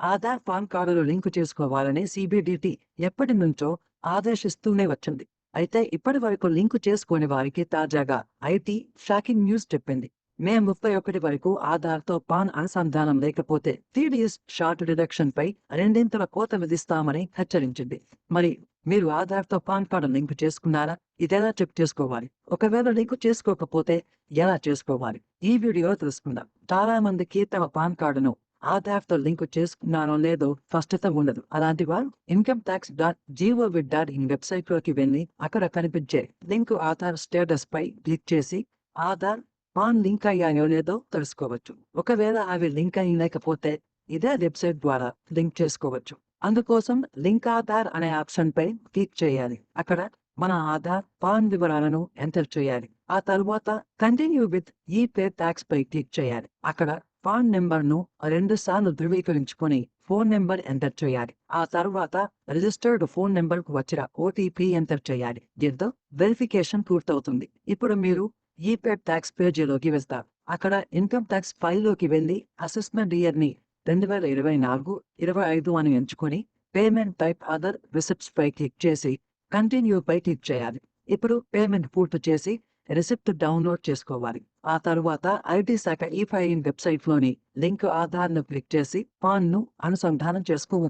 Aadhaar PAN కార్డులు link చేసుకోవాలని CBDT ఎప్పటి నుంచో ఆదేశిస్తూనే వచ్చింది. అయితే ఇప్పటి వరకు లింకు చేసుకోని వారికి తాజాగా ఐటీ షాకింగ్ న్యూస్ చెప్పింది. మే ముప్పై ఒకటి వరకు ఆధార్తో పాన్ అనుసంధానం లేకపోతే టీడీఎస్ షార్ట్ డిడక్షన్ పై రెండింతల కోత విధిస్తామని హెచ్చరించింది. మరి మీరు ఆధార్తో పాన్ కార్డు లింక్ చేసుకున్నారా? ఇదెలా చెక్ చేసుకోవాలి? ఒకవేళ లింక్ చేసుకోకపోతే ఎలా చేసుకోవాలి? ఈ వీడియో తెలుసుకుందాం. చాలా మందికి తమ పాన్ కార్డును ఆధార్తో లింక్ చేసుకున్నారో లేదో స్పష్టత ఉండదు. అలాంటి వారు income tax dot gov dot in వెబ్సైట్లోకి వెళ్ళి అక్కడ కనిపించే లింక్ ఆధార్ స్టేటస్ పై క్లిక్ చేసి ఆధార్ పాన్ లింక్ అయ్యాయో లేదో తెలుసుకోవచ్చు. ఒకవేళ అవి లింక్ అయ్యలేకపోతే ఇదే వెబ్సైట్ ద్వారా లింక్ చేసుకోవచ్చు. అందుకోసం లింక్ ఆధార్ అనే ఆప్షన్ పై క్లిక్ చేయాలి. అక్కడ మన ఆధార్ పాన్ వివరాలను ఎంటర్ చేయాలి. ఆ తర్వాత continue with e pay tax pi click చేయాలి. అక్కడ పాన్ నెంబర్ను రెండు సార్లు ధృవీకరించుకొని ఫోన్ నెంబర్ ఎంటర్ చేయాలి. ఆ తర్వాత రిజిస్టర్డ్ ఫోన్ నెంబర్కు వచ్చిన ఓటీపీ ఎంటర్ చేయాలి. దీంతో వెరిఫికేషన్ పూర్తవుతుంది. ఇప్పుడు మీరు ఈ పే ట్యాక్స్ పేజీలోకి వెళ్తారు. అక్కడ ఇన్కమ్ ట్యాక్స్ ఫైల్లోకి వెళ్ళి అసెస్మెంట్ ఇయర్ని రెండు వేల ఇరవై నాలుగు ఇరవై ఐదు అని ఎంచుకొని పేమెంట్ టైప్ అదర్ రిసిప్ట్స్ పై క్లిక్ చేసి కంటిన్యూ పై క్లిక్ చేయాలి. ఇప్పుడు పేమెంట్ పూర్తి చేసి రిసిప్ట్ డౌన్లోడ్ చేసుకోవాలి. ఆ తరువాత ఐటీ శాఖ ఈ ఫైలింగ్ వెబ్సైట్లోని లింక్ ఆధార్ను క్లిక్ చేసి పాన్ను అనుసంధానం చేసుకోవచ్చు